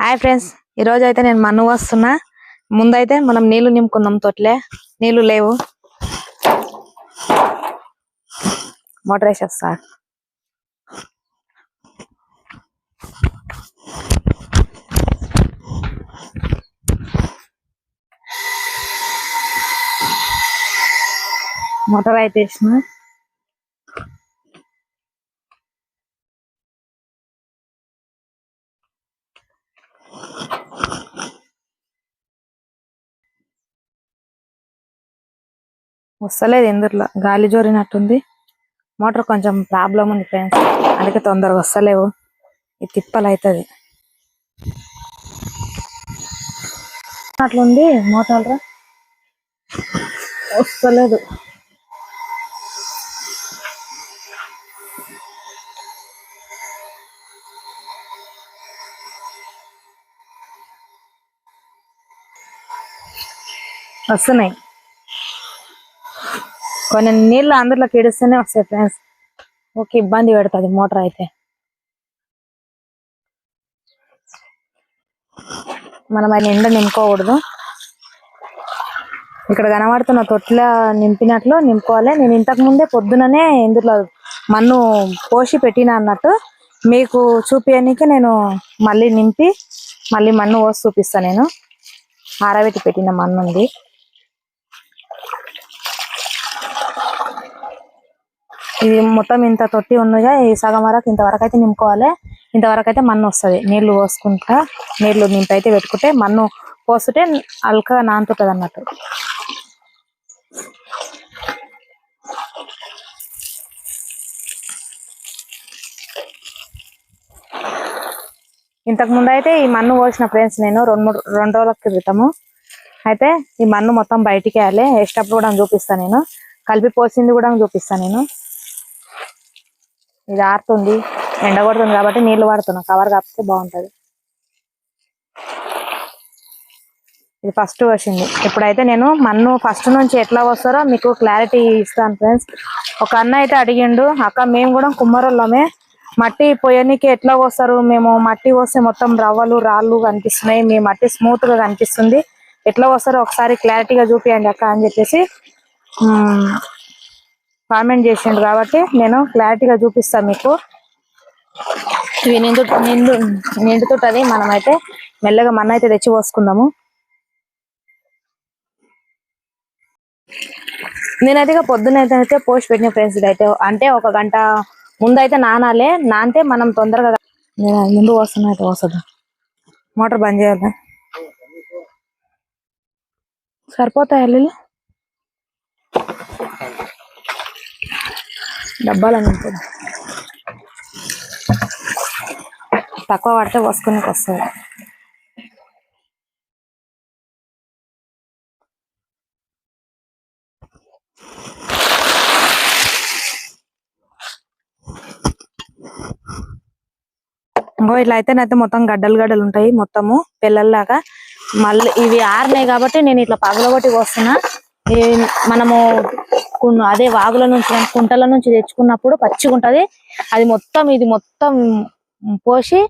Hi friends ఈ అయితే నేను మన్ను వస్తున్నా. ముందైతే మనం నీళ్ళు నింపుకుందాం తొట్లే. నీళ్ళు లేవు. మోటార్ వేసేస్తా. మోటార్ అయితే వేసిన. వస్తలేదు ఎందులో? గాలి జోరినట్టుంది. మోటార్ కొంచెం ప్రాబ్లం ఉంది ఫ్రెండ్స్. అందుకే తొందరగా వస్తలేవు. ఇది తిప్పలు అవుతుంది అట్లుంది మోటార్ వస్తలేదు. వస్తున్నాయి. కొన్ని నీళ్ళు అందరిలోకి ఇడిస్తేనే వస్తాయి ఫ్రెండ్స్ ఓకే ఇబ్బంది పెడుతుంది మోటార్ అయితే. మనం అది ఎండ నింపుకోకూడదు. ఇక్కడ కనబడుతున్న తొట్ల నింపినట్లు నింపుకోవాలి. నేను ఇంతకు ముందే పొద్దుననే ఇందులో మన్ను పోసి పెట్టిన అన్నట్టు మీకు చూపించడానికి నేను మళ్ళీ నింపి మళ్ళీ మన్ను పోసి చూపిస్తాను నేను. ఆరబెట్టి పెట్టిన మన్ను ఉంది ఇది మొత్తం ఇంత తొట్టి ఉన్నదిగా ఈ సగం వరకు ఇంతవరకు అయితే నింపుకోవాలి. ఇంతవరకు అయితే మన్ను వస్తుంది. నీళ్ళు పోసుకుంటా నీళ్ళు నింపి అయితే పెట్టుకుంటే మన్ను పోస్తుంటే అల్కగా నానుతుంటది అన్నట్టు. ఇంతకు ముందు అయితే ఈ మన్ను పోసిన ఫ్రెండ్స్ నేను రెండు మూడు రెండు రోజుల క్రితము అయితే ఈ మన్ను మొత్తం బయటికి వేయాలి. వేసేటప్పుడు కూడా చూపిస్తాను నేను. కలిపి పోసింది కూడా చూపిస్తాను నేను. ఇది ఆరుతుంది ఎండ కొడుతుంది కాబట్టి నీళ్ళు పడుతున్నా కవర్ కాపితే బాగుంటుంది. ఇది ఫస్ట్ వచ్చింది ఇప్పుడైతే నేను మన్ను ఫస్ట్ నుంచి ఎట్లా వస్తారో మీకు క్లారిటీ ఇస్తాను ఫ్రెండ్స్ ఒక అన్న అయితే అడిగిండు అక్క మేము కూడా కుమ్మరోళ్ళమే. మట్టి పొయ్యనికి ఎట్లా వస్తారు? మేము మట్టి వస్తే మొత్తం రవ్వలు రాళ్ళు కనిపిస్తున్నాయి. మీ మట్టి స్మూత్గా కనిపిస్తుంది. ఎట్లా వస్తారో ఒకసారి క్లారిటీగా చూపియండి అక్క అని చెప్పేసి కామెంట్ చేసిండు కాబట్టి నేను క్లారిటీగా చూపిస్తాను మీకు. ఇవి నిండు నిండు నిండుతుంటది మనమైతే మెల్లగా మన అయితే తెచ్చి పోసుకుందాము. నేనైతే ఇక పొద్దునైతే అయితే పోస్ట్ పెట్టిన ఫ్రెండ్స్ ఇదైతే అంటే ఒక గంట ముందైతే నానాలే. నానితే మనం తొందరగా నేను ముందు వస్తున్నా అయితే వస్తుంది మోటార్ బంద్ చేయాలి. సరిపోతాయి అల్లు డబ్బాలు నింపుడు తక్కువ పడితే వసుకునికి వస్తుంది. ఇంకో ఇట్లా అయితేనైతే మొత్తం గడ్డలు గడ్డలు ఉంటాయి మొత్తము పిల్లల్లాగా. మళ్ళీ ఇవి ఆరినాయి కాబట్టి నేను ఇట్లా పగలగొట్టి వస్తున్నా మనము కున్- అదే వాగుల నుంచి కానీ కుంటల నుంచి తెచ్చుకున్నప్పుడు పచ్చిగా అది మొత్తం ఇది మొత్తం పోసి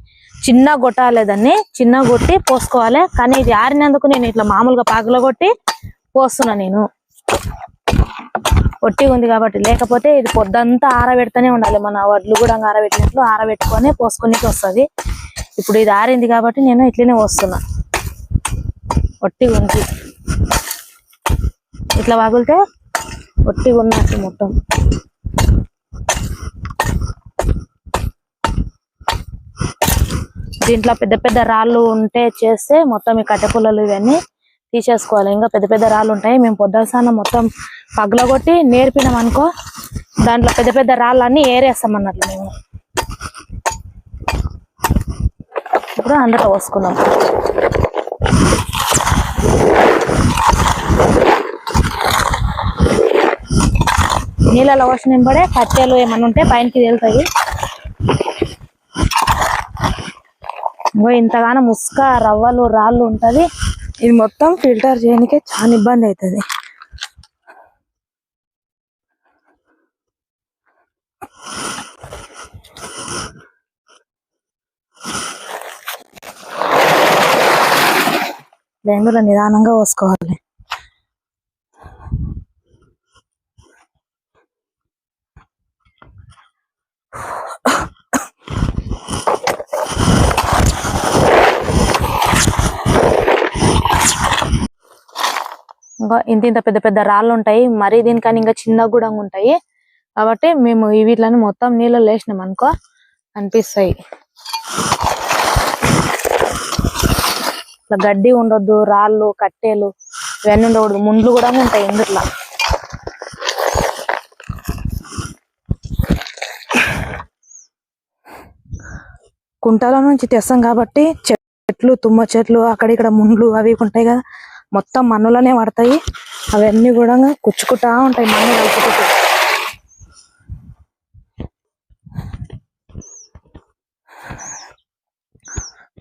చిన్న కొట్టాలి దాన్ని. చిన్న కొట్టి పోసుకోవాలి. కానీ ఇది ఆరినందుకు నేను ఇట్లా మామూలుగా పగలగొట్టి పోస్తున్నా నేను. ఒట్టి ఉంది కాబట్టి లేకపోతే ఇది పొద్దంతా ఆరబెడతానే ఉండాలి. మన వడ్లు కూడా ఆరబెట్టినట్లు ఆరబెట్టుకొని పోసుకొనికి వస్తది. ఇప్పుడు ఇది ఆరింది కాబట్టి నేను ఇట్లనే పోస్తున్నా. ఒట్టి ఉంది. ఇట్లా వాగులితే ఒట్టి ఉన్నట్టు మొత్తం. దీంట్లో పెద్ద పెద్ద రాళ్ళు ఉంటే చేస్తే మొత్తం ఈ కట్టెపుల్లలు ఇవన్నీ తీసేసుకోవాలి. ఇంకా పెద్ద పెద్ద రాళ్ళు ఉంటాయి. మేము పొద్దుసాన మొత్తం పగలగొట్టి నేర్పినాం అనుకో దాంట్లో పెద్ద పెద్ద రాళ్ళు అన్ని ఏరేస్తాం అన్నట్లు మేము. ఇప్పుడు అందులో పోసుకుందాం. నీళ్ళలో పోసిన వెంబడే కట్టెలు ఏమన్నా ఉంటే పైనకి తేలుతాయి. ఇంకో ఇంతగానో ముసుక రవ్వలు రాళ్ళు ఉంటది. ఇది మొత్తం ఫిల్టర్ చేయడానికే చాలా ఇబ్బంది అవుతుంది. బెంగళూరు నిదానంగా పోసుకోవాలి. ఇంకా ఇంత ఇంత పెద్ద పెద్ద రాళ్ళు ఉంటాయి. మరీ దీనికని ఇంకా చిన్న కూడా ఉంటాయి. కాబట్టి మేము ఈ వీటిని మొత్తం నీళ్ళలో వేసినాం అనుకో అనిపిస్తాయి. ఇట్లా గడ్డి ఉండొద్దు రాళ్ళు కట్టెలు ఇవన్నీ ఉండకూడదు. ముండ్లు కూడా ఉంటాయి ఇందులో. కుంటాల నుంచి తెస్తాం కాబట్టి చెట్లు తుమ్మ చెట్లు అక్కడ ఇక్కడ ముండ్లు అవి ఉంటాయి కదా. మొత్తం మన్నులోనే పడతాయి. అవన్నీ కూడా కుచ్చుకుంటా ఉంటాయి మన్ను కలుపుకుంటూ.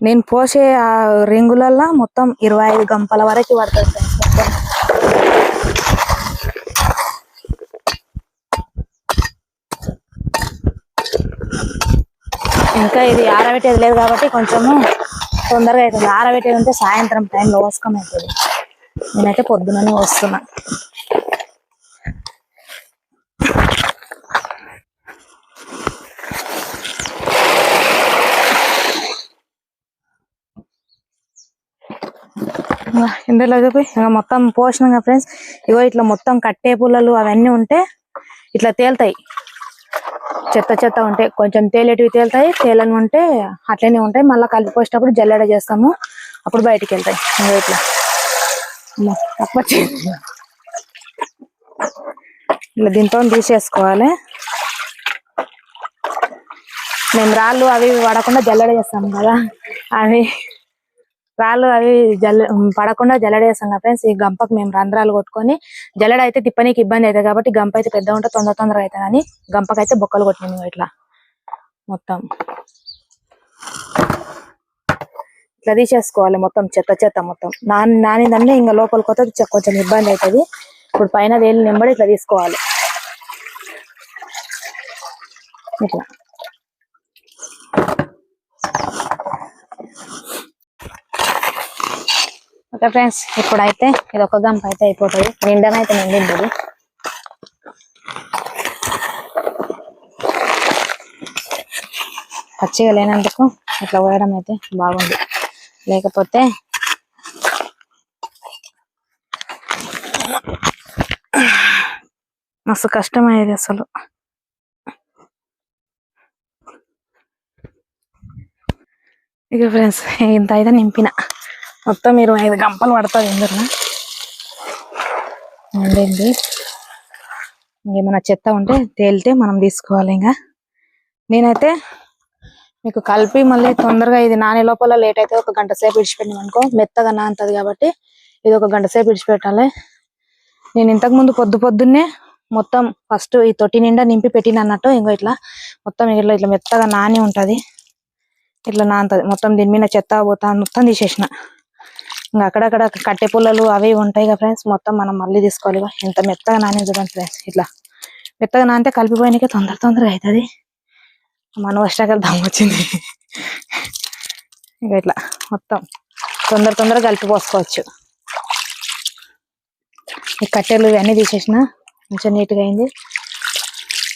నేను పోసే ఆ రింగులల్లో మొత్తం ఇరవై ఐదు గంపల వరకు పడుతుంది ఫ్రెండ్స్ మొత్తం. ఇంకా ఇది ఆరబెట్టేది లేదు కాబట్టి కొంచెము తొందరగా అవుతుంది. ఆరబెట్టేది ఉంటే సాయంత్రం టైంలో పోసుకొని అవుతుంది నేనైతే పొద్దుననే వస్తున్నా. ఇంకా ఇందులో చూపి ఇంకా మొత్తం పోషణంగా ఫ్రెండ్స్ ఇగో ఇట్లా మొత్తం కట్టే పుల్లలు అవన్నీ ఉంటే ఇట్లా తేలుతాయి. చెత్త చెత్త ఉంటే కొంచెం తేలేటివి తేలుతాయి తేలని ఉంటే అట్లనే ఉంటాయి. మళ్ళీ కలిపిపోసేటప్పుడు జల్లెడ చేస్తాము. అప్పుడు బయటికి వెళ్తాయి. ఇగో ఇట్లా. తక్కువ ఇలా దీంతో తీసేసుకోవాలి. మేము రాళ్ళు అవి పడకుండా జల్లడేస్తాం కదా. అవి రాళ్ళు అవి జల్ల పడకుండా జల్లడేస్తాం కదా ఫ్రెండ్స్. ఈ గంపకు మేము రంధ్రాలు కొట్టుకొని జల్లడ అయితే తిప్పనీకి ఇబ్బంది అవుతుంది కాబట్టి గంప అయితే పెద్ద ఉంటే తొందర తొందరగా అవుతుంది అని గంపకైతే బొక్కలు కొట్టినాము ఇట్లా. మొత్తం. ఇట్లా తీసేసుకోవాలి మొత్తం చెత్త చెత్త మొత్తం. నాని నానిదంటే ఇంకా లోపలికి వస్తే కొంచెం ఇబ్బంది అవుతుంది ఇప్పుడు పైన వేలు నింబడి ఇట్లా తీసుకోవాలి. ఇట్లా. ఓకే ఫ్రెండ్స్ ఇప్పుడైతే ఇది ఒక గంప అయితే అయిపోతుంది. నిండనైతే నిండింది పచ్చిగా లేనందుకు ఇట్లా పోయడం అయితే బాగుంది. లేకపోతే మస్తు కష్టమయ్యేది అసలు. ఇక ఫ్రెండ్స్ ఇంత అయితే నింపిన. మొత్తం ఇరవై ఐదు గంపలు పడుతుంది ఇందులో. ఉండండి ఏమైనా చెత్త ఉంటే తేలితే మనం తీసుకోవాలి ఇంకా నేనైతే మీకు కలిపి మళ్ళీ తొందరగా ఇది నానే లోపల లేట్ అయితే ఒక గంట సేపు విడిచిపెట్టినాం అనుకో మెత్తగా నాంతది కాబట్టి ఇది ఒక గంట సేపు విడిచిపెట్టాలి. నేను ఇంతకు ముందు పొద్దు పొద్దున్నే మొత్తం ఫస్ట్ ఈ తొట్టి నిండా నింపి పెట్టిన అన్నట్టు ఇంకో ఇట్లా మొత్తం ఇట్లా ఇట్లా మెత్తగా నాని ఉంటది. ఇట్లా నాంతది మొత్తం దీని మీద చెత్త పోతా మొత్తం తీసేసిన. ఇంకా అక్కడక్కడ కట్టె పుల్లలు అవి ఉంటాయి కదా ఫ్రెండ్స్ మొత్తం మనం మళ్ళీ తీసుకోవాలి ఎంత మెత్తగా నాని చూడండి ఫ్రెండ్స్ ఇట్లా. మెత్తగా నానితే కలిపిపోయినాకే తొందర తొందరగా అవుతుంది మన వర్షాకాలం దమ్ వచ్చింది. ఇంకా ఇట్లా మొత్తం తొందర తొందరగా కలిపి పోసుకోవచ్చు. ఈ కట్టెలు ఇవన్నీ తీసేసిన కొంచెం నీట్గా అయింది.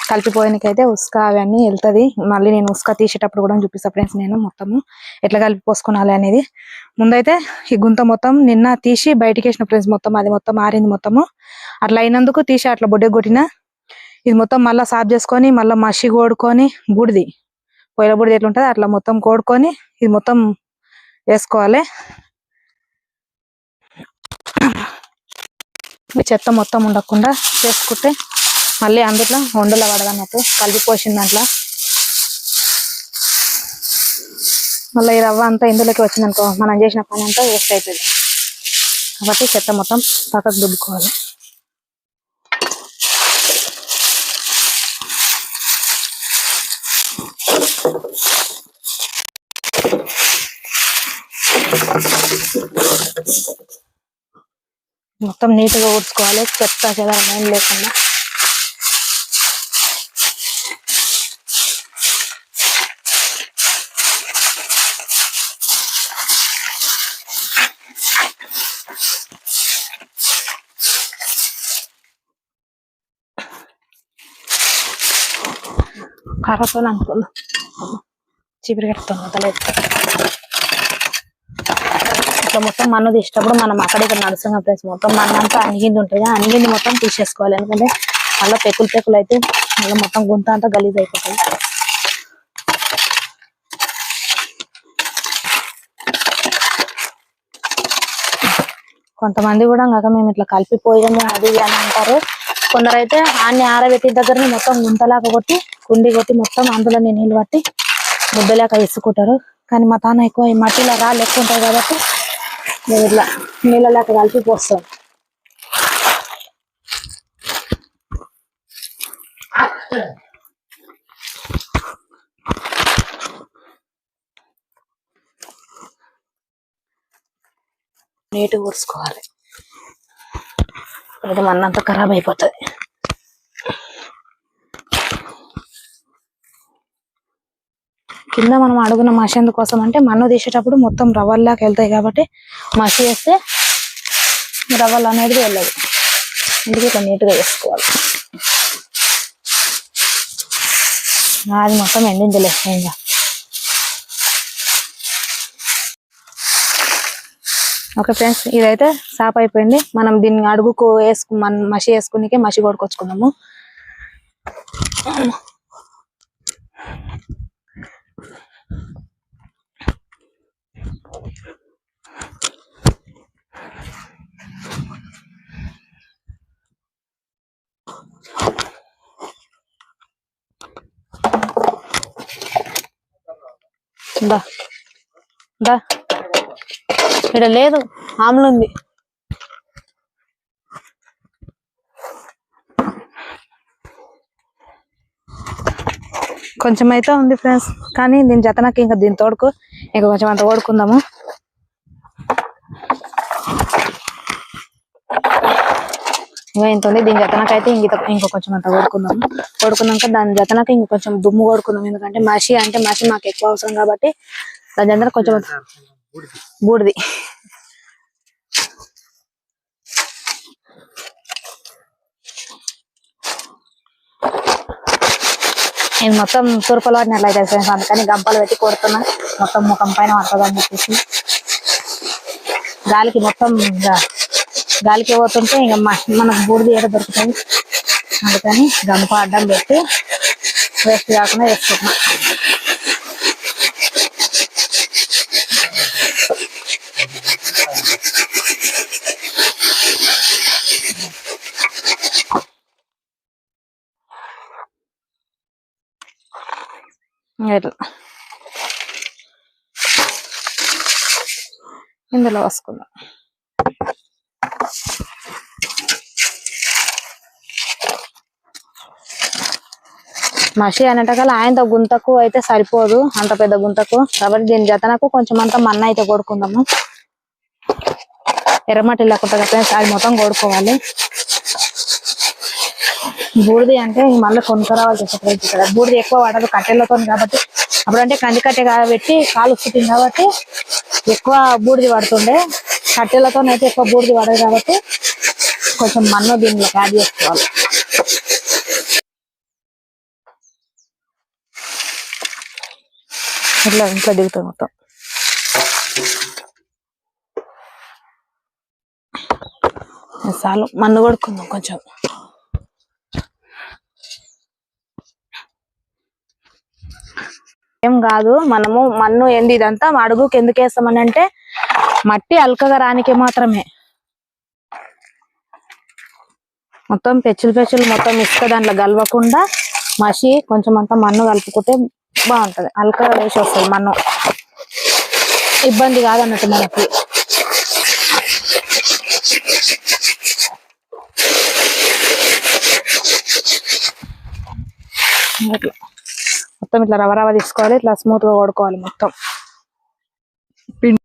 కలిపిపోయానికైతే ఉస్క అవన్నీ వెళ్తది. మళ్ళీ నేను ఉస్క తీసేటప్పుడు కూడా చూపిస్తా ఫ్రెండ్స్ నేను మొత్తము. ఎట్లా కలిపి పోసుకోవాలి అనేది. ముందైతే ఈ గుంత మొత్తం నిన్న తీసి బయటకేసిన వేసిన ఫ్రెండ్స్ మొత్తం అది మొత్తం ఆరింది మొత్తము. అట్లా అయినందుకు తీసి అట్లా బొడ్డె కొట్టిన ఇది మొత్తం మళ్ళీ సాఫ్ చేసుకొని మళ్ళీ మసి కోడుకొని బుడిది. పొయ్యిల బుడిది ఎట్లుంటుంది అట్లా మొత్తం కోడుకొని ఇది మొత్తం వేసుకోవాలి. చెత్త మొత్తం ఉండకుండా చేసుకుంటే మళ్ళీ అందులో వండలో పడదన్నట్టు కలిపి దాంట్లో మళ్ళీ ఈ రవ్వ అంతా ఇందులోకి వచ్చిందనుకో మనం చేసిన పని అంతా వేస్ట్ అవుతుంది కాబట్టి చెత్త మొత్తం పక్కకు దుబ్బుకోవాలి. మొత్తం నీట్గా ఊడ్చుకోవాలి చెత్త చెదారం ఏం లేకుండా. కర్రతో అనుకున్నాం చీపురు కడుతుంది వదలేదు ఇట్లా మొత్తం మన్ను తీసేటప్పుడు మనం అక్కడ ఇక్కడ నడుస్తున్న ప్లేస్ మొత్తం మనంతా అంతా అణిగింది ఉంటుంది ఆ అణిగింది మొత్తం తీసేసుకోవాలి. ఎందుకంటే మళ్ళీ పెకులు పెకులు అయితే మళ్ళీ మొత్తం గుంత అంతా గలీజ్ అయిపోతుంది. కొంతమంది కూడా కాక మేము ఇట్లా కలిపిపోయాము అది అని అంటారు. కొందరైతే ఆన్ని ఆరబెట్టిన దగ్గరనే మొత్తం గుంతలాగా కొట్టి కుండి కొట్టి మొత్తం అందులోనే నీళ్ళు పట్టి ముద్దలాక వేసుకుంటారు. కానీ మా తాన ఎక్కువ ఈ మట్టిలో రాళ్ళు ఎక్కువ ఉంటాయి కాబట్టి మేము ఇట్లా నీళ్ళలాక కలిపి పోస్తాం. నీట్గా ఊడ్చుకోవాలి. మన్నంతా ఖరాబ్ అయిపోతుంది. కింద మనం అడుగున మసి కోసం అంటే మన్ను తీసేటప్పుడు మొత్తం రవ్వల్లాకి వెళ్తాయి కాబట్టి మసి వేస్తే రవ్వలు అనేది వెళ్ళదు. అందుకే ఇట్లా నీట్గా వేసుకోవాలి అది మొత్తం ఎండించలే ఇంకా. ఓకే ఫ్రెండ్స్ ఇదైతే సాప్ అయిపోయింది. మనం దీన్ని అడుగుకు వేసుకు మన మసి వేసుకునికే మసి కొడుకొచ్చుకున్నాము దా. దా. ఇక్కడ లేదు. ఆమ్లు కొంచెం అయితే ఉంది ఫ్రెండ్స్ కానీ దీని జతనకి ఇంకా దీని తోడుకు ఇంకా కొంచెం అంత ఓడుకుందాము. ఇంకా ఇంత ఉంది. దీని జతనకి అయితే ఇంక ఇంకో కొంచెం అంత ఓడుకుందాము. ఓడుకున్నాక దాని జతనకి ఇంక కొంచెం దుమ్ము ఓడుకుందాం ఎందుకంటే మసి అంటే మసి మాకు ఎక్కువ అవసరం కాబట్టి దాని జతన కొంచెం బూడిది. నేను మొత్తం తూర్పులో పడినట్లయితే ఫ్రెండ్స్ అందుకని గంపలు పెట్టి కొడుతున్నా. మొత్తం ముఖం పైన పడుతుందని చెప్పేసి. గాలికి మొత్తం గాలికి పోతుంటే ఇంకా మనకు బూడిది ఏడ దొరుకుతుంది. అందుకని గంప అడ్డం పెట్టి వేస్ట్ కాకుండా వేసుకుంటున్నా. ఇట్లా ఇందులో వేసుకుందాం. మసి అనేటకల్లా ఆయనతో గుంతకు అయితే సరిపోదు అంత పెద్ద గుంతకు. కాబట్టి దీని జతనకు కొంచెం అంత మన్న అయితే కొడుకుందాము. ఎర్రమట్టి లేకుండా అది మొత్తం కొడుకోవాలి. బూడిది అంటే మళ్ళీ కొనుక్కరావాల్సి వస్తుంది ఇక్కడ బూడిది ఎక్కువ వాడదు కట్టెలతో కాబట్టి. అప్పుడంటే కందికట్టె పెట్టి కాలు చుట్టింది కాబట్టి ఎక్కువ బూడిది పడుతుండే కట్టెలతో అయితే ఎక్కువ బూడిది పడదు కాబట్టి కొంచెం మన్ను దీనిలో యాడ్ చేసుకోవాలి. ఇట్లా ఇంట్లో దిగుతుంది మొత్తం. చాలు మన్ను కొడుకుందాం కొంచెం. విషయం కాదు. మనము మన్ను ఎండి ఇదంతా? అడుగుకి ఎందుకు వేస్తామని అంటే మట్టి అల్కగా రానికే మాత్రమే. మొత్తం పెచ్చులు పెచ్చులు మొత్తం ఇసుక దాంట్లో కలవకుండా మసి కొంచెం అంతా మన్ను కలుపుకుంటే బాగుంటది. అల్కగా వేసి వస్తుంది మన్ను. ఇబ్బంది కాదన్నట్టు మనకి. ఇట్లా మొత్తం ఇట్లా రవ రవ తీసుకోవాలి ఇట్లా స్మూత్గా కొడుకోవాలి మొత్తం.